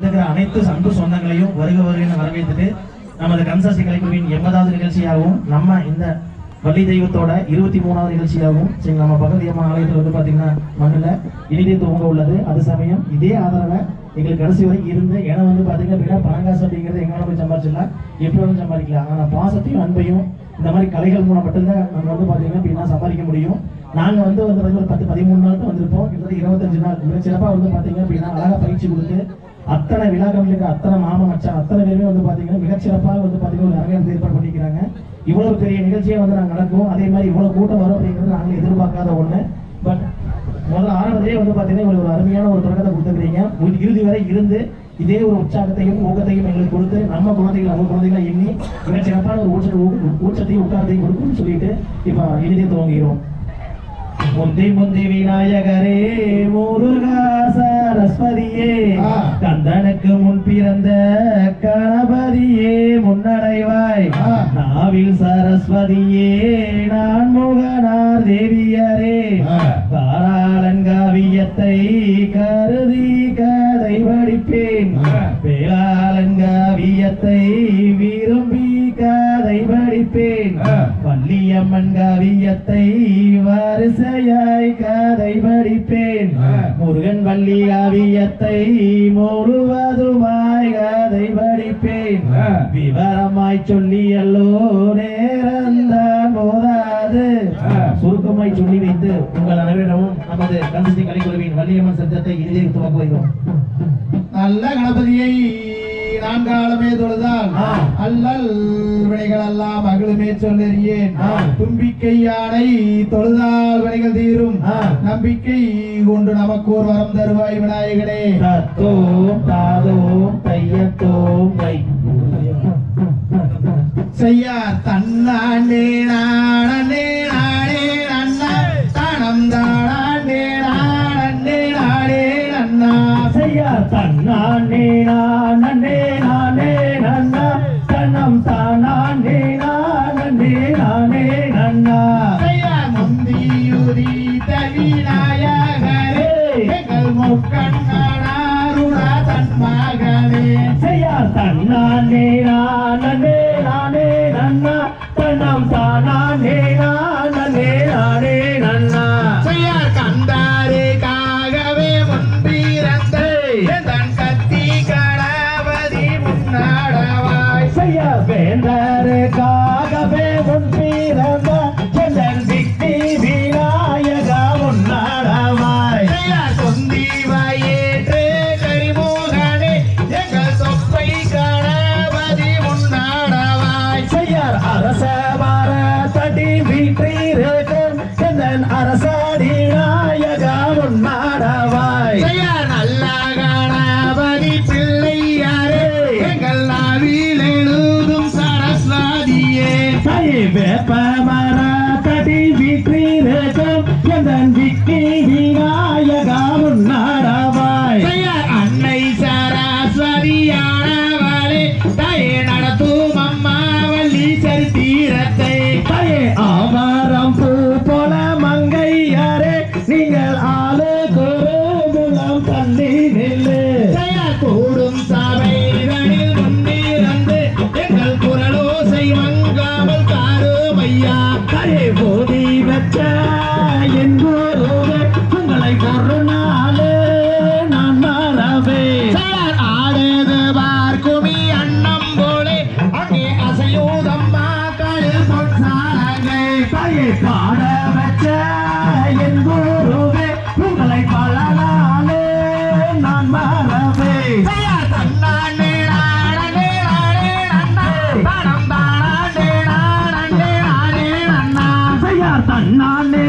இருக்கிற அனைத்து அன்பு சொந்தங்களையும் வருக வருகிற வரவேற்றுட்டு நமது கன்சாசி கலைக்குழுவின் எண்பதாவது நிகழ்ச்சியாகவும் நம்ம இந்த வள்ளி தெய்வத்தோட இருபத்தி மூணாவது நிகழ்ச்சியாகவும் சரி நம்ம பக்கத்து அம்மா ஆலயத்தில் வந்து பார்த்தீங்கன்னா மண்ணில் இனிதே துவங்க உள்ளது. அது சமயம் இதே ஆதரவை எங்களுக்கு கடைசி வரைக்கும் இருந்து ஏன்னா வந்து பார்த்தீங்க அப்படின்னா பணங்காசு அப்படிங்கிறது எங்களால் போய் சம்பாதிச்சிடலாம் எப்படி வேணும் சம்பாதிக்கலாம். ஆனால் பாசத்தையும் அன்பையும் இந்த மாதிரி கலைகள் மூலம் மட்டும்தான் நம்ம வந்து பார்த்தீங்கன்னா அப்படின்னா சம்பாதிக்க முடியும். நாங்கள் வந்து வந்து ஒரு பத்து பதிமூணு நாள் தான் வந்திருப்போம். கிட்டத்தட்ட இருபத்தஞ்சு நாள். மிக சிறப்பா வந்து பார்த்தீங்க அப்படின்னா அழகாக பயிற்சி கொடுத்து அத்தனை விழாக்கள் இருக்க அத்தனை மாமன் மச்சான் அத்தனை பேருமே வந்து பார்த்தீங்கன்னா மிகச்சிறப்பாக வந்து பார்த்தீங்கன்னா ஒரு அரங்கத்தை ஏற்பாடு பண்ணிக்கிறாங்க. இவ்வளவு பெரிய நிகழ்ச்சியை வந்து நாங்கள் நடக்கும் அதே மாதிரி இவ்வளவு கூட்டம் வரும் அப்படிங்கிறது நாங்கள் எதிர்பார்க்காத ஒன்று பட் முதல்ல ஆரம்பத்திலே வந்து பார்த்தீங்கன்னா ஒரு அருமையான ஒரு தொடக்கத்தை கொடுத்துருக்கீங்க இறுதி வரை இருந்து இதே ஒரு உற்சாகத்தையும் ஊக்கத்தையும் எங்களுக்கு கொடுத்து நம்ம குழந்தைகள் நம்ம குழந்தைகளை எண்ணி மிகச்சிறப்பான ஒரு ஊற்ற ஊற்றத்தையும் உட்காரத்தையும் கொடுக்கும்னு சொல்லிட்டு இப்போ இறுதியை துவங்குகிறோம். முந்தி முந்தி விநாயகரே முருகா சரஸ்வதியே. கந்தனுக்கு முன் பிறந்த கணபதியே முன்னடைவாய். நாவில் சரஸ்வதியே நான் முகனார் தேவியரே ஆ. காராளங்காவியத்தை கருதி கதை படிப்பேன் படிப்பேன். வள்ளியம்மன் காவியத்தை வரிசையாய் கதை படிப்பேன். முருகன் வள்ளி காவியத்தை முழுவதுமாய் கதை படிப்பேன். விவரமாய் சொல்லி அல்லோ நேரந்தான் போதாது. சுருக்கமாய் சொல்லி வைத்து உங்கள் அனைவரிடமும் நமது கந்தசி கலைக்குழுவின் வள்ளியம்மன் சத்தத்தை இறுதியில் துவக்குகிறோம் நல்ல கணபதியை நான்காலமே தொழுதால். அல்லல் வினைகள் எல்லாம் மகளுமே சொல்லறியேன். தும்பிக்கை யானை தொழுதால் வினைகள் தீரும். நம்பிக்கை கொண்டு நமக்கு ஒரு வரம் தருவாய் விநாயகனே. தத்தோம் தாதோம் தையத்தோம் தை. செய்யார் தன்னாண்டே நாடே நாடே நன்னா. தானம் தாடாண்டே நாடே நாடே நன்னா. செய்யா தன்னானே நானே. தன்னானே நானே நானே நன்னா தன்னம் தானானே நானே நானே நன்னா செய்யார் கந்தாரே காகவே முன்பிறந்த தன் bye Baba தாயை பாட வச்ச என் குருவே உங்களை பல நாளே நான் மறவே. தன்னானே